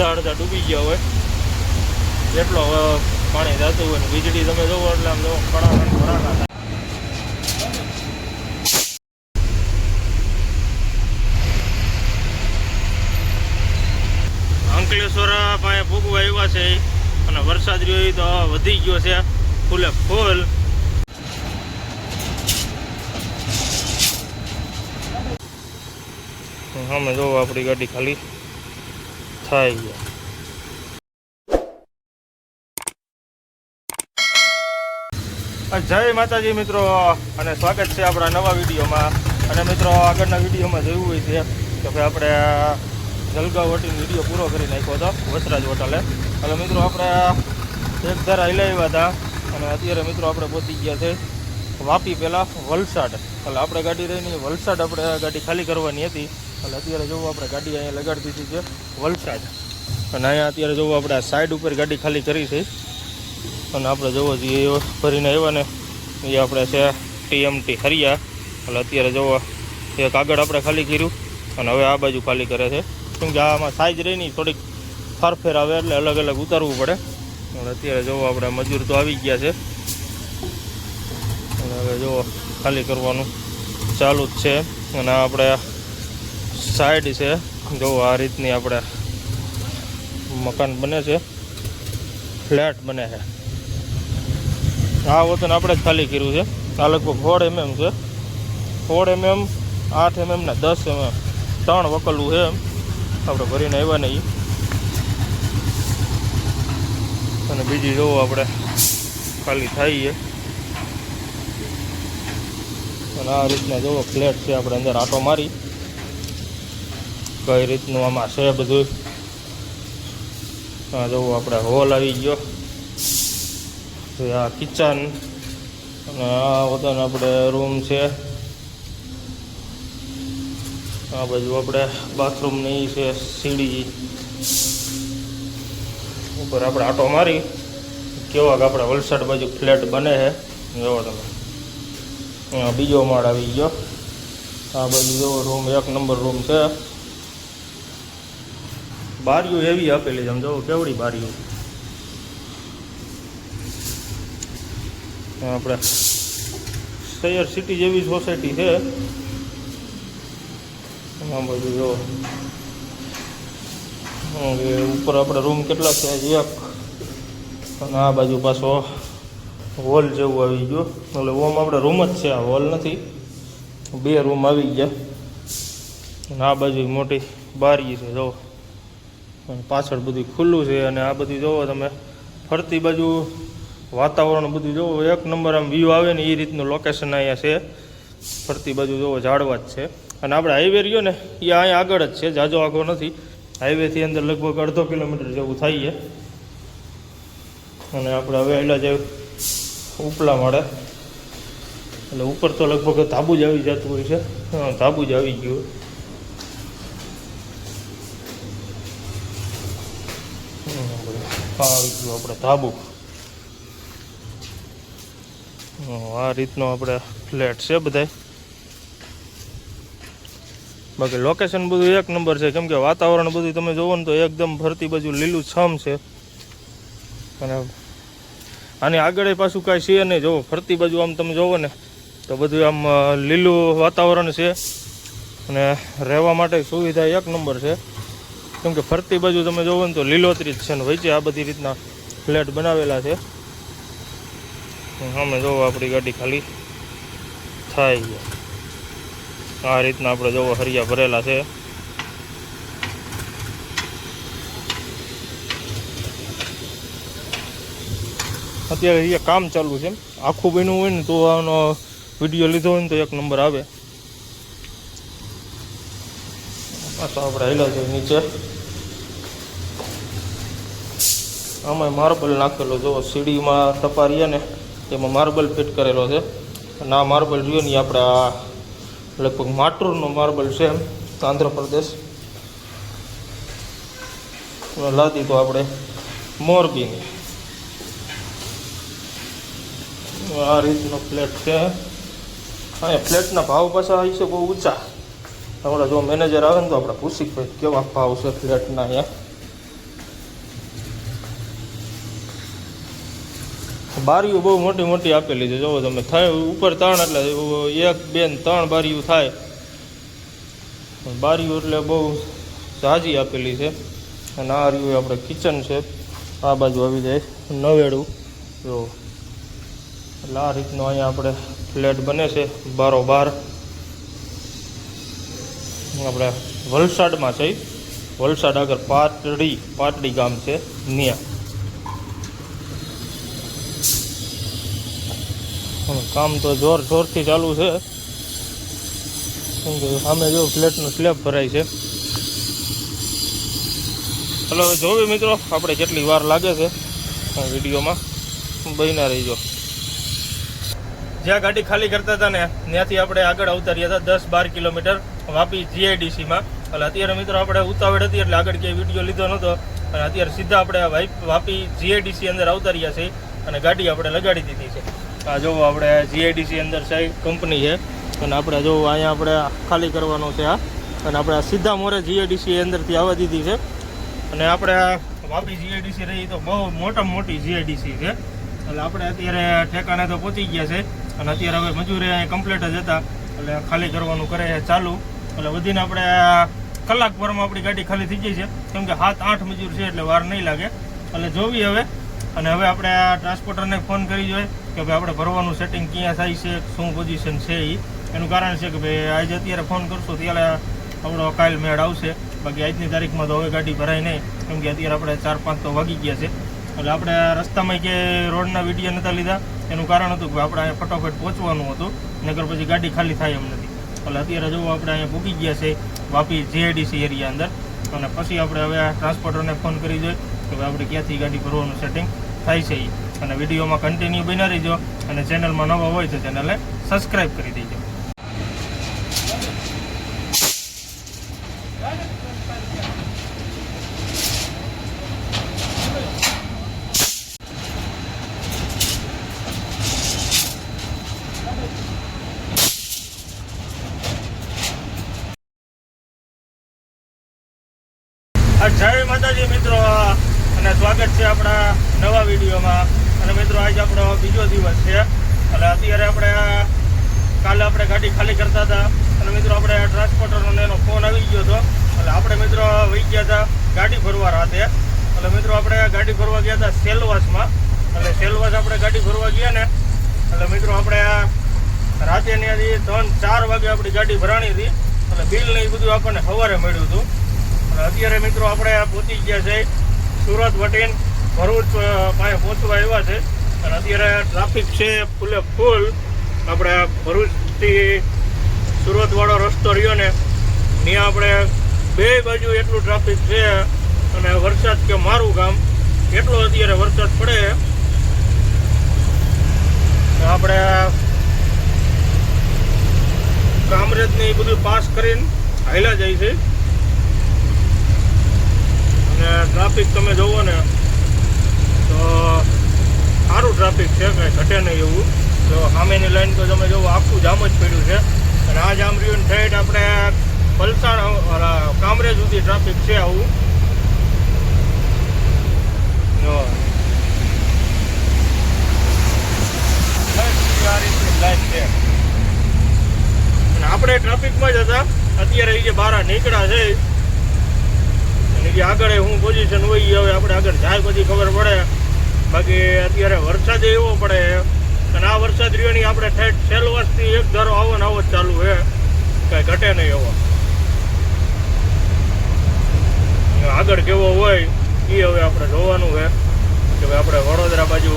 અડધા અડધા ડૂબી ગયા હોય. એટલો હવે પાણી જતું હોય વીજળી તમે જોવો એટલે આમ જો કડાકા ને થાય. અંકલેશ્વર પાસે ભૂગવા આવ્યા છે અને વરસાદ રહ્યો તો વધી ગયો છે. ફૂલે ફૂલ. સામે જોવો આપણી ગાડી ખાલી. છે. જય માતાજી મિત્રો, અને સ્વાગત છે આપણા નવા વિડીયોમાં. અને મિત્રો, આગળના વિડીયોમાં જોયું હોય છે કે ભાઈ આપણે જલગાવ હોટલ વીડિયો પૂરો કરી નાખ્યો હતો, વસરાજ હોટલે. એટલે મિત્રો, આપણે એક ધારા હલાવ્યા હતા. અને અત્યારે મિત્રો, આપણે પહોંચી ગયા છે વાપી પહેલાં વલસાડ. એટલે આપણે ગાડી રહીને વલસાડ આપણે ગાડી ખાલી કરવાની હતી. એટલે અત્યારે જોવું આપણે ગાડી અહીંયા લગાડી દીધી છે, વલસાડ. અને અહીંયા અત્યારે જોવું આપણે આ સાઈડ ઉપર ગાડી ખાલી કરી છે. અને આપણે જોવો જોઈએ એ ભરીને આવ્યા ને, એ આપણે છે ટીએમટી હરિયા. એટલે અત્યારે જોવો, એક આગળ આપણે ખાલી કર્યું. અને હવે આ બાજુ ખાલી કરે છે. કેમ કે આમાં સાઈઝ રહી નહીં, થોડીક ફરફેર આવે એટલે અલગ અલગ ઉતારવું પડે. અને અત્યારે જોવો આપણે મજૂર તો આવી ગયા છે. અને હવે જોવો, ખાલી કરવાનું ચાલુ જ છે. અને આપણે સાઈડ છે. જોવો આ રીતની આપણે મકાન બને છે. ફ્લેટ બને છે. આ વતન આપણે જ ખાલી કર્યું છે. આ લગભગ સોળ એમએમ છે. સોળ એમએમ આઠ એમએમ ને દસ એમએમ ત્રણ વકલું છે એમ. આપણે ભરીને આવ્યા નહીં અને બીજી જોવો આપણે ખાલી થઈ છે. અને આ રીતના જોવો ફ્લેટ છે, આપણે અંદર આટો મારી. કઈ રીતનું આમાં છે બધું? આ જોવો આપણે હોલ આવી ગયો. તો આ કિચન અને આ બધાનો આપણે રૂમ છે. આ બાજુ આપણે બાથરૂમની છે, સીડી. ઉપર આપણે આટો મારી. કેવા કે આપણે વલસાડ બાજુ ફ્લેટ બને છે. જોવો તમે. આ બીજો માળ આવી ગયો. આ બાજુ જોવો રૂમ એક નંબર રૂમ છે. બારીઓ એવી આપેલી છે, આમ જોવો કેવડી બારીઓ. આપણે સૈયર સિટી જેવી સોસાયટી છે. આ બધું જો ઉપર આપણે રૂમ કેટલા છે એક. અને આ બાજુ પાછો હોલ જેવું આવી ગયું. એટલે ઓમ આપણે રૂમ જ છે, આ હોલ નથી. બે રૂમ આવી ગયા. અને આ બાજુ મોટી બારી છે જો પાછળ બધું ખુલ્લું છે અને આ બધું જોવો તમે. ફરતી બાજુ વાતાવરણ બધું જોવો, એક નંબર આમ વ્યૂ આવે ને એ રીતનું લોકેશન અહીંયા છે. ફરતી બાજુ જોવો, ઝાડવા જ છે. અને આપણે હાઈવે રહ્યો ને, એ અહીંયા આગળ જ છે, જાજો આગળ નથી. હાઈવેથી અંદર લગભગ અડધો કિલોમીટર જેવું થાય છે. અને આપણે હવે એટલે જે ઉપલા માળે, એટલે ઉપર તો લગભગ ધાબુ જ આવી જતું હોય છે. ધાબુ જ આવી ગયું હમ, આ આવી ગયું આપણે ધાબુ આ રીતનો આપણે ફ્લેટ છે બધાય. બાકી લોકેશન બધું એક નંબર છે. કેમ કે વાતાવરણ બધું તમે જોવો ને તો એકદમ ફરતી બાજુ લીલું છમ છે. અને આની આગળ પાછું કાંઈ છે નહીં. જોવો ફરતી બાજુ આમ તમે જોવો ને, તો બધું આમ લીલું વાતાવરણ છે. અને રહેવા માટે સુવિધા એક નંબર છે. કેમ કે ફરતી બાજુ તમે જોવો ને તો લીલોતરી જ છે ને વચ્ચે આ બધી રીતના ફ્લેટ બનાવેલા છે. સામે જોવો આપણી ગાડી ખાલી થાય છે. આ રીતના આપણે જોવો હરિયા ભરેલા છે. અત્યારે અહીંયા કામ ચાલુ છે. આખું બન્યું હોય ને તો આનો વીડિયો લીધો હોય ને તો એક નંબર આવે. પાછો આપણે હેલો છે નીચે. આમાં માર્બલ નાખેલો જો સીડીમાં ટપારીએ ને, એમાં માર્બલ ફિટ કરેલો છે. અને આ માર્બલ રહ્યો ને, આપણે આ લગભગ માટુરનો માર્બલ છે એમ, આંધ્રપ્રદેશ. લાદી તો આપણે મોરબીની. આ રીતનો ફ્લેટ છે. અહીંયા ફ્લેટના ભાવ પાછા હશે બહુ ઊંચા. આપણે જો મેનેજર આવે ને તો આપણે પૂછી કેવા ભાવ છે ફ્લેટના અહીંયા. બારીઓ બહુ મોટી મોટી આપેલી છે. જોવો તમે, થાય ઉપર ત્રણ એટલે એક, બે ત્રણ બારીઓ થાય. બારીઓ એટલે બહુ ઝાજી આપેલી છે. અને આ રહ્યું આપણે કિચન છે. આ બાજુ આવી જાય નવેડું. જો, એટલે આ રીતનું અહીંયા આપણે ફ્લેટ બને છે બારો બાર આપણે વલસાડમાં છે વલસાડ આગળ પાટડી પાટડી ગામ છે ત્યાં કામ તો જોર જોરથી ચાલુ છે. સામે જો ફ્લેટનું સ્લેબ ભરાય છે. હલો જોવી મિત્રો, આપણે કેટલી વાર લાગે છે વિડીયોમાં? બહીના રહીજો. જ્યાં ગાડી ખાલી કરતા હતા ને, ત્યાંથી આપણે આગળ અવતાર્યા હતા દસ બાર કિલોમીટર વાપી જીઆઈડીસીમાં એટલે અત્યારે મિત્રો આપણે ઉતાવળ હતી, એટલે આગળ ક્યાંય વીડિયો લીધો નહોતો. અને અત્યારે સીધા આપણે વાપી જીઆઈડીસી અંદર અવતાર્યા છે અને ગાડી આપણે લગાડી દીધી છે. આ જો આપણે જીઆઈડીસી અંદર છે કંપની છે. અને આપણે જો અહીંયા આપણે ખાલી કરવાનું છે આ. અને આપણે સીધા મોરે જીઆઈડીસી અંદરથી આવવા દીધી છે. અને આપણે વાપી જીઆઈડીસી રહી તો બહુ મોટામાં મોટી જીઆઈડીસી છે. એટલે આપણે અત્યારે ઠેકાને તો પહોંચી ગયા છે. અને અત્યારે હવે મજૂરી અહીં કમ્પ્લીટ જ હતા. એટલે ખાલી કરવાનું કરે છે ચાલુ. એટલે વધીને આપણે કલાક ભરમાં આપણી ગાડી ખાલી થઈ ગઈ છે. કેમ કે સાત આઠ મજૂર છે એટલે વાર નહીં લાગે. એટલે જોવી હવે. અને હવે આપણે ટ્રાન્સપોર્ટરને ફોન કરી જોઈએ. કે ભાઈ આપણે ભરવાનું સેટિંગ ક્યાં થાય છે, શું પોઝિશન છે એ એનું કારણ છે કે ભાઈ આજે અત્યારે ફોન કરશું ત્યારે આપણો કાલ મેળ આવશે. બાકી આજની તારીખમાં તો હવે ગાડી ભરાય નહીં, કેમ કે અત્યારે આપણે ચાર પાંચ તો વાગી ગયા છે. એટલે આપણે રસ્તામાં કે રોડના વીડિયો નહોતા લીધા, એનું કારણ હતું કે આપણે અહીંયા ફટાફટ પહોંચવાનું હતું નગર પછી ગાડી ખાલી થાય એમ નથી. એટલે અત્યારે જો આપણે અહીંયા પૂકી ગયા છે, વાપી જેઆઈડીસી એરિયા અંદર. અને પછી આપણે હવે આ ટ્રાન્સપોર્ટરને ફોન કરી જોઈએ કે ભાઈ આપણે ક્યાંથી ગાડી ભરવાનું સેટિંગ થાય છે ઈ. અને વિડીયોમાં કન્ટિન્યુ બની રહીજો અને ચેનલમાં નવા હોય તો ચેનલને સબસ્ક્રાઈબ કરી દેજો. જય માતાજી મિત્રો અને સ્વાગત છે આપણા નવા વિડીયોમાં. અને મિત્રો, આજે આપણો બીજો દિવસ છે. એટલે અત્યારે આપણે કાલે આપણે ગાડી ખાલી કરતા હતા. અને મિત્રો, આપણે ટ્રાન્સપોર્ટરનો એનો ફોન આવી ગયો હતો. એટલે આપણે મિત્રો વહી ગયા હતા ગાડી ફરવા રાતે. એટલે મિત્રો, આપણે ગાડી ફરવા ગયા હતા સેલવાસમાં. એટલે સેલવાસ આપણે ગાડી ફરવા ગયા ને, એટલે મિત્રો, આપણે રાતે ત્યાંથી ત્રણ, ચાર વાગે આપણી ગાડી ભરાણી હતી. એટલે બિલ ને એ બધું આપણને સવારે મળ્યું હતું. અત્યારે મિત્રો, આપણે પહોંચી ગયા છે સુરત વટીન ભરૂચ પાસે પહોંચવા આવ્યા છે. અને અત્યારે ટ્રાફિક છે ફૂલે ફૂલ. આપણે ભરૂચથી સુરતવાળો રસ્તો રહ્યો ને, ત્યાં આપણે બે બાજુ એટલું ટ્રાફિક છે અને વરસાદ કે મારું ગામ, એટલો અત્યારે વરસાદ પડે. આપણે કામરેજને એ બધું પાસ કરીને હાઈલા જાય છે. અને ટ્રાફિક તમે જોવો ને તો સારું ટ્રાફિક છે, કાંઈ ઘટે નહીં એવું. તો સામેની લાઈન તો તમે જોવો, આખું જામ જ પડ્યું છે. અને આ જામ રહ્યું ઠેઠ આપણે પલસાણ કામરે સુધી ટ્રાફિક છે આવું. આપણે ટ્રાફિકમાં જ હતા. અત્યારે એ જે બહાર નીકળ્યા છે, અને જે આગળ હું પોઝિશન હોય એ હવે આપણે આગળ જાય પછી ખબર પડે. બાકી અત્યારે વરસાદ એવો પડે અને આ વરસાદ રહ્યો આપણે ઠેઠ વર્ષથી એક ધારો આવો ને આવો જ ચાલુ છે. કાંઈ ઘટે નહીં એવો. આગળ કેવો હોય, એ હવે આપણે જોવાનું છે કે ભાઈ આપણે વડોદરા બાજુ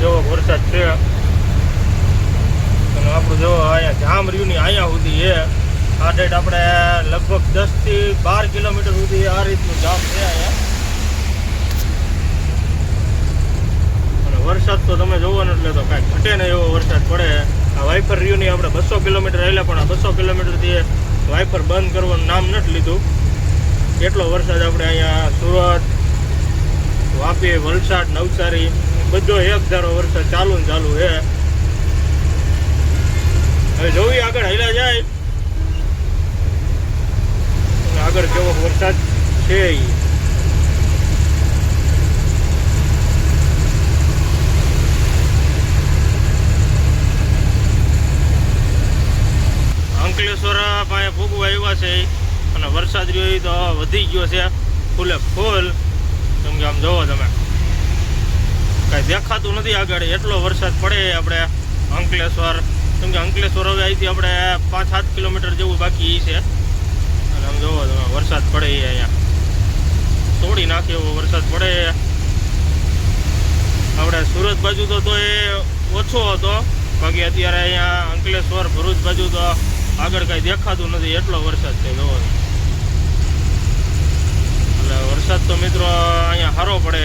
જેવો વરસાદ છે. અને આપણું જો અહીંયા જામ રહ્યું ને અહીંયા સુધી છે. આ આપણે લગભગ દસથી બાર કિલોમીટર સુધી આ રીતનું જામ છે અહીંયા. અને વરસાદ તો તમે જોવો ને એટલે તો કાંઈ ઘટે ને એવો વરસાદ પડે. આ વાઇફર રિયુની આપણે બસો કિલોમીટર રહેલા પણ આ બસો કિલોમીટરથી વાઇફર બંધ કરવાનું નામ નથી લીધું. કેટલો વરસાદ આપણે અહીંયા સુરત, વાપી, વલસાડ, નવસારી, બધો એક ધારો વરસાદ ચાલુ ને ચાલુ છે. હવે જોવી આગળ હેલા જાય. આગળ કેવો વરસાદ છે અંકલેશ્વર પાસે ભોગવા આવ્યા છે અને વરસાદ રહ્યો તો વધી ગયો છે. ફૂલે ફૂલ. કેમ કે આમ જોવો તમે. કાંઈ દેખાતું નથી આગળ. એટલો વરસાદ પડે આપણે અંકલેશ્વર. કેમ કે અંકલેશ્વર હવે અહીંથી આપણે પાંચ સાત કિલોમીટર જેવું બાકી છે. આમ જોવો તમે વરસાદ પડે અહીંયા. તોડી નાખે એવો વરસાદ પડે. આપણે સુરત બાજુ તો તો એ ઓછો હતો. બાકી અત્યારે અહીંયા અંકલેશ્વર, ભરૂચ બાજુ તો આગળ કાંઈ દેખાતું નથી. એટલો વરસાદ છે, જોવો. એટલે વરસાદ તો મિત્રો અહીંયા સારો પડે.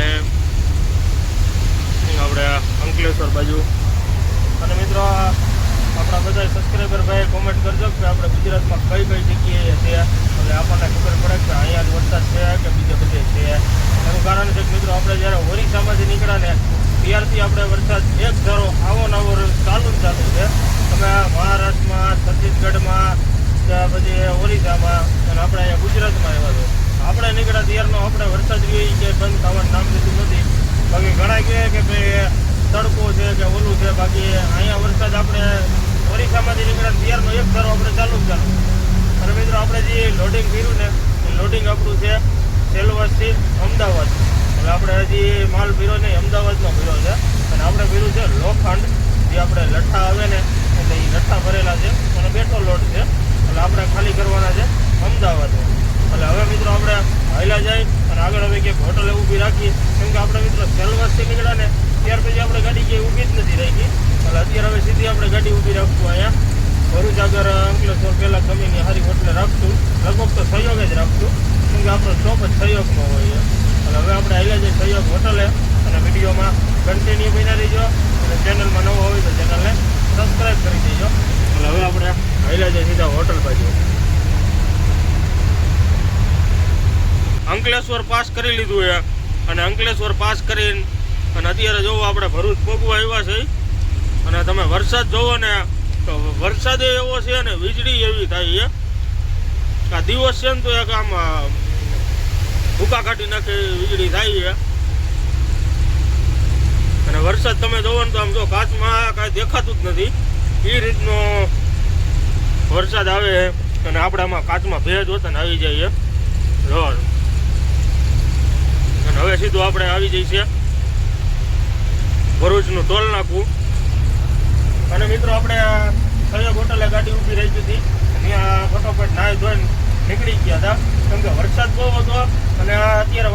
આપણે અંકલેશ્વર બાજુ. અને મિત્રો આપણા બધા સબસ્ક્રાઈબર ભાઈ કોમેન્ટ કરજો કે આપણે ગુજરાતમાં કઈ કઈ જગ્યાએ છે. એટલે આપણને ખબર પડે કે અહીંયા જ વરસાદ છે કે બીજે બધે છે. એનું કારણ છે કે મિત્રો, આપણે જ્યારે ઓરિસ્સામાંથી નીકળ્યા ને, ત્યારથી આપણે વરસાદ એક ધારો આવો નવો ચાલુ જ ચાલુ છે. તમે મહારાષ્ટ્રમાં, છત્તીસગઢમાં પછી ઓરિસ્સામાં અને આપણે અહીંયા ગુજરાતમાં આવ્યા છો. આપણે નીકળ્યા ત્યારનો આપણે વરસાદ રહ્યો કે બંધ થવાનું નામ લીધું નથી. બાકી ઘણા કહે કે ભાઈ તડકો છે કે ઓલું છે, બાકી અહીંયા વરસાદ આપણે ઓરિસ્સામાંથી નીકળ્યા ત્યારનો એક ધારો આપણે ચાલુ જ ચાલુ અને મિત્રો, આપણે જે લોડિંગ કર્યું ને, એ લોડિંગ આપણું છે સેલવાસથી અમદાવાદ. એટલે આપણે હજી માલ ભીરો નહીં, અમદાવાદનો ભીરો છે. અને આપણે ભીરું છે લોખંડ, જે આપણે લઠ્ઠા આવે ને, એટલે એ લઠ્ઠા ભરેલા છે. અને બેઠો લોટ છે. એટલે આપણે ખાલી કરવાના છે અમદાવાદમાં એટલે હવે મિત્રો, આપણે હાઈલા જાય અને આગળ હવે ક્યાંક હોટલે ઊભી રાખીએ. કેમ કે આપણે મિત્રો સેલવાસથી નીકળ્યા ને, ત્યાર પછી આપણે ગાડી ક્યાંય ઊભી જ નથી રાખી. એટલે અત્યારે હવે સીધી આપણે ગાડી ઊભી રાખશું અહીંયા. ભરૂચ આગળ અંકલેશ્વર પહેલાં કમીની હારી હોટલે રાખશું. લગભગ તો સહયોગ જ રાખશું, કેમ કે આપણો સ્ટોપ જ સહયોગનો હોય છે. એટલે હવે આપણે આવેલા જઈએ સહયોગ હોટલે. અને વિડીયોમાં કન્ટિન્યુ બની રહીજો. અને ચેનલમાં નવો હોય તો ચેનલને સબસ્ક્રાઈબ કરી દેજો. એટલે હવે આપણે આવેલા જઈએ સીધા હોટલ બાજુ. અંકલેશ્વર પાસ કરી લીધું છે. અને અંકલેશ્વર પાસ કરીને, અને અત્યારે જોવો આપણે ભરૂચ પોગવા આવ્યા છે. અને તમે વરસાદ જોવો ને, તો વરસાદ એવો છે ને, વીજળી એવી થાય છે. આ દિવસ છે ને તો એક આમ ભૂકા કાઢી નાખે વીજળી થાય છે. અને વરસાદ તમે જોવો ને તો આમ જો કાચમાં કાંઈ દેખાતું જ નથી. એ રીતનો વરસાદ આવે અને આપણામાં કાચમાં ભેજ હોતા ને આવી જાય જો. અને હવે સીધું આપણે આવી જઈએ ભરૂચનું ટોલ નાકું. અને મિત્રો, આપણે સહયોગ હોટલે ગાડી ઊભી રહી હતી. અહીંયા ફટોફટ નાહી ધોઈને નીકળી ગયા હતા. કેમ કે વરસાદ બહુ હતો અને અત્યારે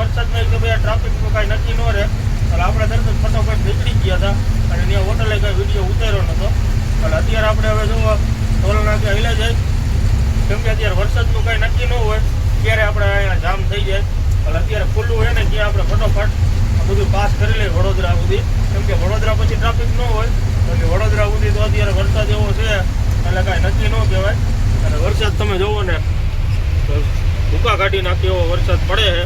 તો ભાઈ ટ્રાફિકનું કાંઈ નક્કી ન રહે. એટલે આપણે તરત જ ફટોફટ નીકળી ગયા હતા અને ત્યાં હોટલે કાંઈ વીડિયો ઉતાર્યો નહોતો. એટલે અત્યારે આપણે હવે જો ટોલ નાકે હિલા જાય. કેમ કે અત્યારે વરસાદનું કાંઈ નક્કી ન હોય, ત્યારે આપણે અહીંયા જામ થઈ જાય. એટલે અત્યારે ખુલ્લું હોય ને, ત્યાં આપણે ફટોફટ બધું પાસ કરી લઈએ વડોદરા સુધી. કેમ કે વડોદરા પછી ટ્રાફિક ન હોય. બાકી વડોદરા સુધી તો અત્યારે વરસાદ એવો છે, એટલે કાંઈ નક્કી ન કહેવાય. અને વરસાદ તમે જોવો ને, તો ભૂકા કાઢી નાખે એવો વરસાદ પડે છે.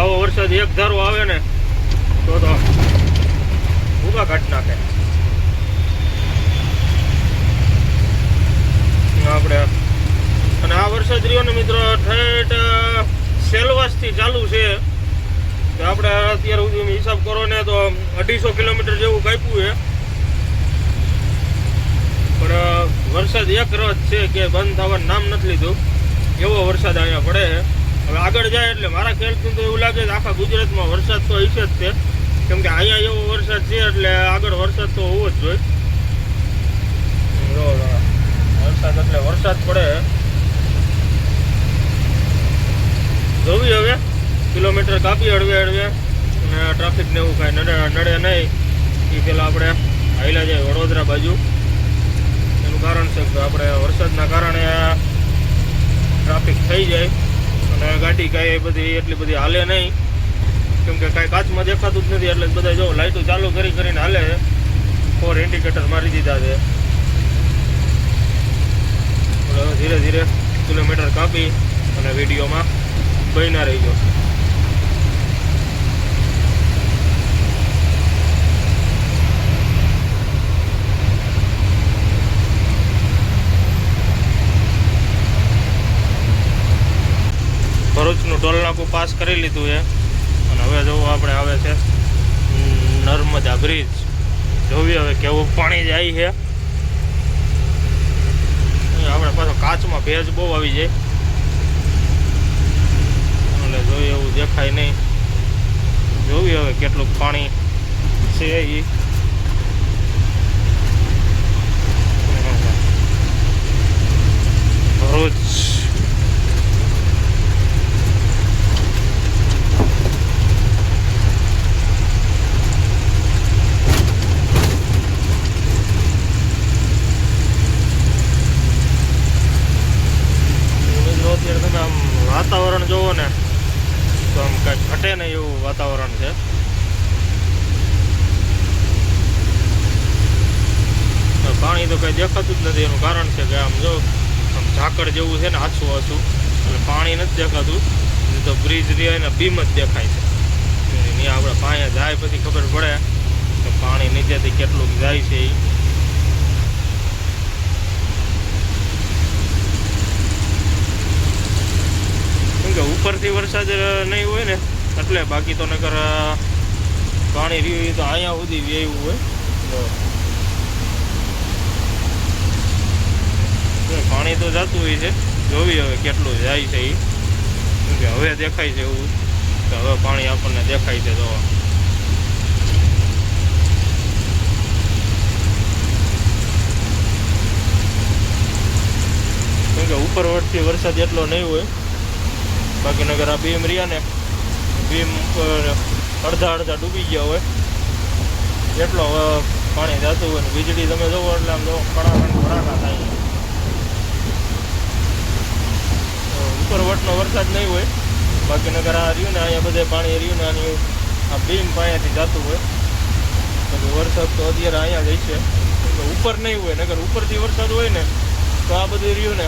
આવો વરસાદ એક ધારો આવે ને, તો તો ભૂકા કાઢી નાખે. આપણે અને આ વરસાદ રહ્યો ને મિત્રો, ઠેઠ સેલવાસથી ચાલુ છે. તો આપણે અત્યાર સુધી હિસાબ કરો ને તો અઢીસો કિલોમીટર જેવું કાપ્યું છે. પણ વરસાદ એક રસ છે કે બંધ થવાનું નામ નથી લીધું. એવો વરસાદ અહીંયા પડે હવે આગળ જાય એટલે મારા ખ્યાલથી તો એવું લાગે કે આખા ગુજરાતમાં વરસાદ તો હશે જ છે. કેમ કે અહીંયા એવો વરસાદ છે એટલે આગળ વરસાદ તો હોવો જ જોઈએ. વરસાદ એટલે વરસાદ પડે જોવી હવે. કિલોમીટર કાપી હળવે હળવે અને ટ્રાફિક ને એવું કાંઈ નડે નડે નહીં. એ પેલા આપણે હાઈલા જાય વડોદરા બાજુ. એનું કારણ છે કે આપણે વરસાદના કારણે ટ્રાફિક થઈ જાય અને ગાડી કાંઈ બધી એટલી બધી હાલે નહીં. કેમ કે કાંઈ કાચમાં દેખાતું જ નથી, એટલે બધા જો લાઇટો ચાલુ કરી કરીને હાલે છે. ફોર ઇન્ડિકેટર મારી દીધા છે. ધીરે ધીરે કિલોમીટર કાપી અને વિડીયોમાં બન્યા રહી ભરૂચનું ટોલ નાકું પાસ કરી લીધું છે. અને હવે જોવું આપણે આવે છે. નર્મદા બ્રિજ. જોઈએ હવે કેવું પાણી જાય છે. આપણે પાછો કાચમાં ભેજ બહુ આવી જાય. એટલે જોઈએ એવું દેખાય નહીં. જોઈએ હવે કેટલું પાણી છે એ ભરૂચ મિત્રો અત્યારે તમે આમ વાતાવરણ જોવો ને તો આમ કાંઈ ઘટે નહીં એવું વાતાવરણ છે પણ પાણી તો કઈ દેખાતું જ નથી. એનું કારણ છે કે આમ જો, આમ ઝાકળ જેવું છે ને આછું આછું એટલે પાણી નથી દેખાતું. તો બ્રિજ રહ્યા ને બીમ જ દેખાય છે. ત્યાં આપણે પાણી જાય પછી ખબર પડે કે પાણી નીચેથી કેટલું જાય છે એ કે ઉપરથી વરસાદ નહીં હોય ને, એટલે બાકી તો નકર પાણી રહ્યું તો અહીંયા સુધી વ્યવું હોય તો તો પાણી તો જતું હોય છે. જોવી હવે કેટલું જાય છે એ કે હવે દેખાય છે એવું. કે હવે પાણી આપણને દેખાય છે તો કેમ કે ઉપર વર્ષથી વરસાદ એટલો નહીં હોય. બાકી નગર આ બીમ રહ્યા ને ઉપર અડધા અડધા ડૂબી ગયા હોય. એટલો પાણી જતું હોય ને, વીજળી તમે જોવો એટલે આમ જો કડાકા ભડાકા થાય. તો ઉપર વટનો વરસાદ નહીં હોય. બાકી નગર આ રહ્યું ને અહીંયા બધે પાણી રહ્યું ને આની આ બીમ પાયાથી જતું હોય. બાકી વરસાદ તો અત્યારે અહીંયા જ છે. ઉપર નહીં હોય નગર ઉપરથી વરસાદ હોય ને, તો આ બધું રહ્યું ને,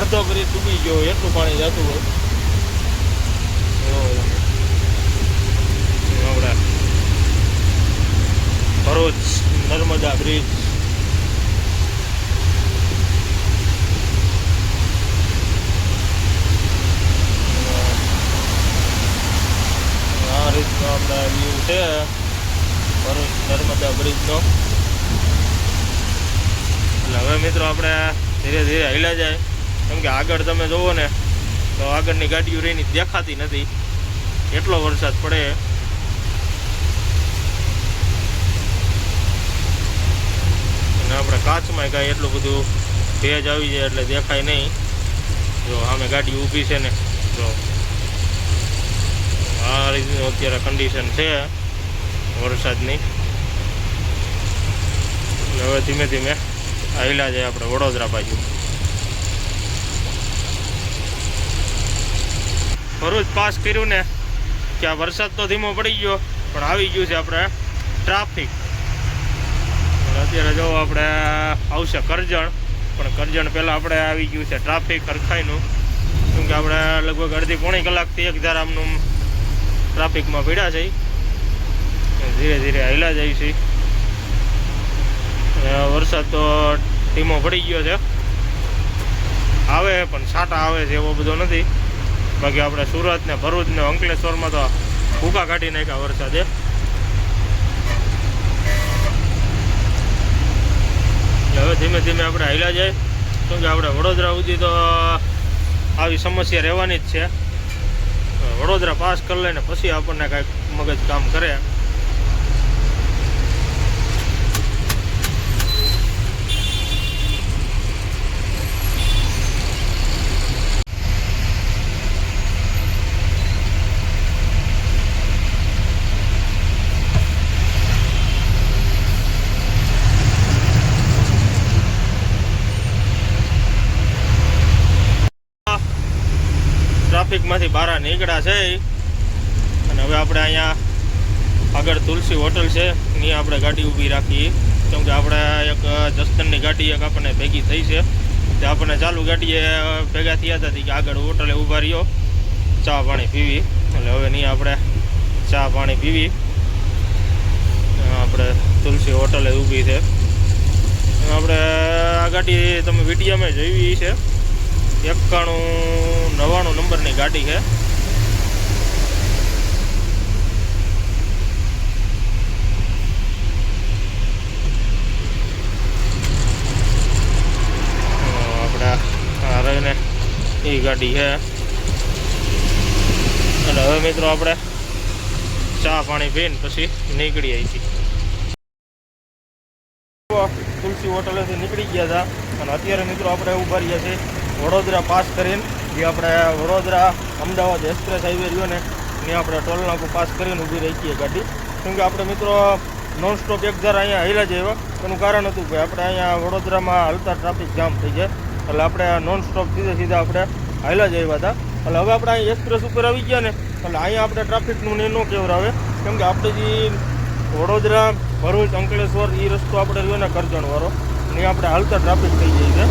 અડધો કરી ડૂબી ગયો હોય, એટલું પાણી જતું હોય. ભરૂચ, નર્મદા બ્રિજ. આ રીતનો આપણે વ્યૂ છે ભરૂચ નર્મદા બ્રિજનો એટલે હવે મિત્રો આપણે ધીરે ધીરે હિલા જાય. કેમ કે આગળ તમે જુઓ ને, તો આગળની ગાડીઓ રહીને દેખાતી નથી. એટલો વરસાદ પડે. અને આપણે કાચમાં કાંઈ એટલું બધું ભેજ આવી જાય એટલે દેખાય નહીં. જો સામે ગાડી ઊભી છે ને, જો. આ અત્યારે કન્ડિશન છે વરસાદની. હવે ધીમે ધીમે આવેલા જાય આપણે વડોદરા બાજુ. ભરૂચ પાસ કર્યું ને, કે આ વરસાદ તો ધીમો પડી ગયો, પણ આવી ગયું છે આપણે ટ્રાફિક અત્યારે જો આપણે આવશે કરજણ, પણ કરજણ પહેલાં આપણે આવી ગયું છે ટ્રાફિક હરખાઈનું. કેમ કે આપણે લગભગ અડધી પોણી કલાકથી એક ધારામનું ટ્રાફિકમાં પીડ્યા છે. ધીરે ધીરે હાલ્યા જાય છે. વરસાદ તો ધીમો પડી ગયો છે. આવે પણ છાંટા આવે છે એવો બધો નથી. બાકી આપણે સુરત ને ભરૂચ ને અંકલેશ્વરમાં તો ભૂકા કાઢી નાખ્યા વરસાદે. હવે ધીમે ધીમે આપણે હાલ્યા જાય. કેમ કે આપણે વડોદરા સુધી તો આવી સમસ્યા રહેવાની જ છે. વડોદરા પાસ કરી લઈને પછી આપણને કાંઈક મગજ કામ કરે. ટ્રાફિકમાંથી બહાર નીકળ્યા છે અને હવે આપણે અહીંયા આગળ તુલસી હોટલ છે એની આપણે ગાડી ઊભી રાખીએ. કેમકે આપણે એક જસ્તનની ગાડી એક આપણને ભેગી થઈ છે. તે આપણને ચાલુ ગાડીએ ભેગા થયા હતા કે આગળ હોટલે ઊભા રહ્યો. ચા પાણી પીવી. એટલે હવે નહીં આપણે ચા પાણી પીવી. આપણે તુલસી હોટલે ઊભી છે. આપણે આ ગાડી તમે વિડીયોમાં જોઈ છે. એકાણું નવ્વાણું નંબરની ગાડી છે. ગાડી છે. અને હવે મિત્રો આપણે ચા પાણી પીને પછી નીકળી આવી તુલસી હોટલેથી નીકળી ગયા હતા. અને અત્યારે મિત્રો આપણે ઊભા રહ્યા છીએ. વડોદરા પાસ કરીને, જે આપણે વડોદરા, અમદાવાદ એક્સપ્રેસ હાઈવે રહ્યો ને, ત્યાં આપણે ટોલ પાસ કરીને ઊભી રહી છીએ ગાડી. કેમ આપણે મિત્રો નોન સ્ટોપ એક ધારા અહીંયા હાલ્યા જ આવ્યા. એનું કારણ હતું કે આપણે અહીંયા વડોદરામાં હાલતા ટ્રાફિક જામ થઈ જાય. એટલે આપણે નોન સ્ટોપ સીધે સીધા આપણે હાલ્યા જ આવ્યા હતા. એટલે હવે આપણે અહીં એક્સપ્રેસ ઉપર આવી ગયા ને, એટલે અહીંયા આપણે ટ્રાફિકનું ને ન કેવરાવે કેમ કે આપણે જે વડોદરા, ભરૂચ, અંકલેશ્વર એ રસ્તો આપણે રહ્યો ને કરજણવાળો. ને આપણે હાલતા ટ્રાફિક થઈ જાય છે.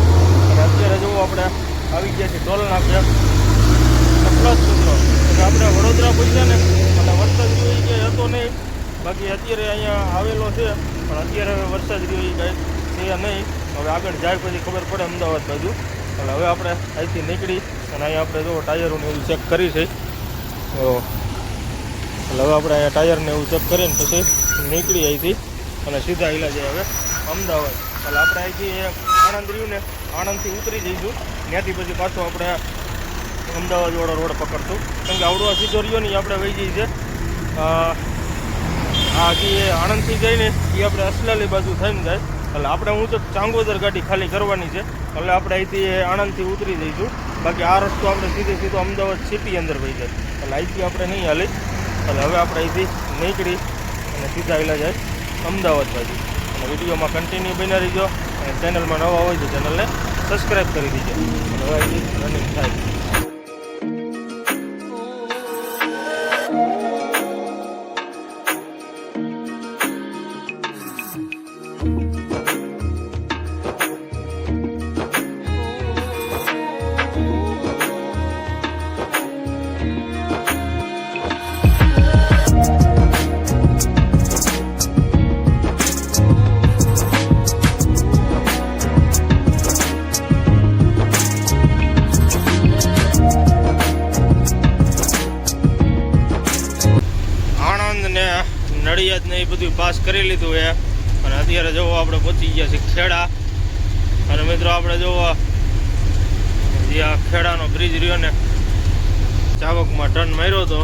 અને અત્યારે જો આપણે આવી ગયા છે ટોલના નાકે પ્લસ સૂત્રો એટલે આપણે વડોદરા પહોંચ્યા ને એટલે વરસાદ રહ્યો એ કંઈ હતો નહીં. બાકી અત્યારે અહીંયા આવેલો છે, પણ અત્યારે હવે વરસાદ રહ્યો એ કાંઈ છે નહીં. હવે આગળ જાય પછી ખબર પડે અમદાવાદ બાજુ. એટલે હવે આપણે અહીંથી નીકળી, અને અહીંયા આપણે જો ટાયરોને એવું ચેક કરી છે. તો એટલે હવે આપણે અહીંયા ટાયરને એવું ચેક કરીને પછી નીકળી અહીંથી, અને સીધા હિલા હવે અમદાવાદ. એટલે આપણે અહીંથી આણંદ રહ્યું ને, આણંદથી ઉતરી જઈશું. ત્યાંથી પછી પાછો આપણે અમદાવાદવાળો રોડ પકડશું. કેમ કે આવડો આ સીધો રહ્યો ને આપણે વહી જઈએ છે. આ જે આણંદથી જઈને એ આપણે અસલાલી બાજુ થઈને જાય. એટલે આપણે હું તો ચાંગોદર ગાડી ખાલી કરવાની છે. એટલે આપણે અહીંથી આણંદથી ઉતરી જઈશું. બાકી આ રસ્તો આપણે સીધે સીધો અમદાવાદ સિટી અંદર વહી જાય. એટલે અહીંથી આપણે નહીં હાલી એટલે હવે આપણે અહીંથી નીકળી અને સીધા આવેલા જાય અમદાવાદ બાજુ. અને વિડીયોમાં કન્ટિન્યુ બની રહીજો. અને ચેનલમાં નવા હોય તો ચેનલને સબસ્ક્રાઈબ કરી દીજો. રનિંગ થાય. ખેડાનો જ રહ્યો ને ચાવકમાં ટર્ન માર્યો હતો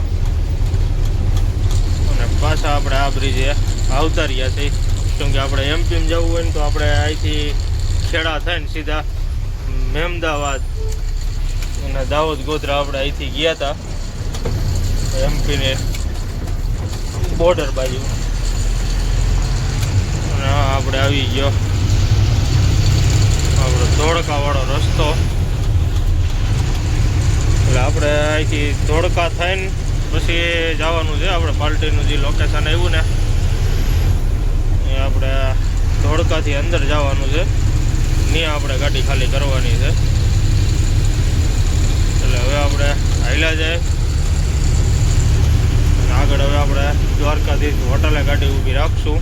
અને પાછા આપણે આ બ્રિજે આવતા રહ્યા છે કેમ કે આપણે એમપીમ જવું હોય ને તો આપણે અહીંથી ખેડા થઈને સીધા મહેમદાવાદ અને દાહોદ ગોધરા આપણે અહીંથી ગયા હતા એમપીને બોર્ડર બાજુ. અને આપણે આવી ગયો. આપણો ધોળકા વાળો રસ્તો. એટલે આપણે અહીંથી ધોળકા થઈને પછી જવાનું છે, આપણે પાર્ટીનું જે લોકેશન આવ્યું ને, એ આપણે ધોળકાથી અંદર જવાનું છે. ત્યાં આપણે ગાડી ખાલી કરવાની છે. એટલે હવે આપણે હાઈલા જાય. અને આગળ હવે આપણે દ્વારકાથી હોટલે ગાડી ઊભી રાખશું.